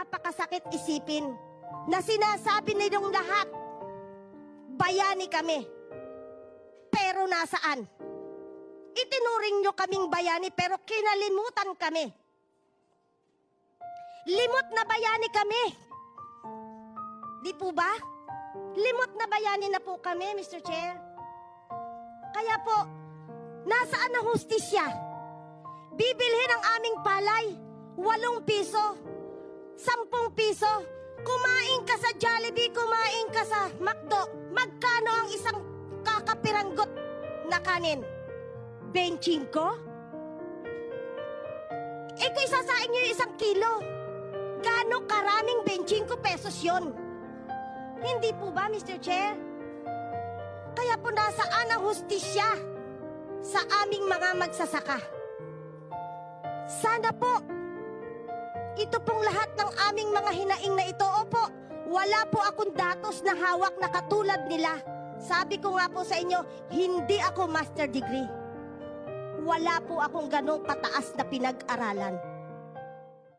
napakasakit isipin na sinasabi nilang lahat, bayani kami. Pero nasaan? Itinuring nyo kaming bayani pero kinalimutan kami. Limot na bayani kami. Di po ba? Limot na bayani na po kami, Mr. Chair. Kaya po, nasaan ang hustisya? Bibilhin ang aming palay, walong piso, sampung piso. Kumain ka sa Jollibee, kumain ka sa McDo. Magkano ang isang kakapiranggot na kanin? 25? Eh kung isasain nyo yung isang kilo, gaano karaming 25 pesos yon? Hindi po ba, Mr. Chair? Kaya po nasaan ang hustisya sa aming mga magsasaka? Sana po, ito pong lahat ng aming mga hinaing na ito, opo, wala po akong datos na hawak na katulad nila. Sabi ko nga po sa inyo, hindi ako master degree. Wala po akong ganong kataas na pinag-aralan.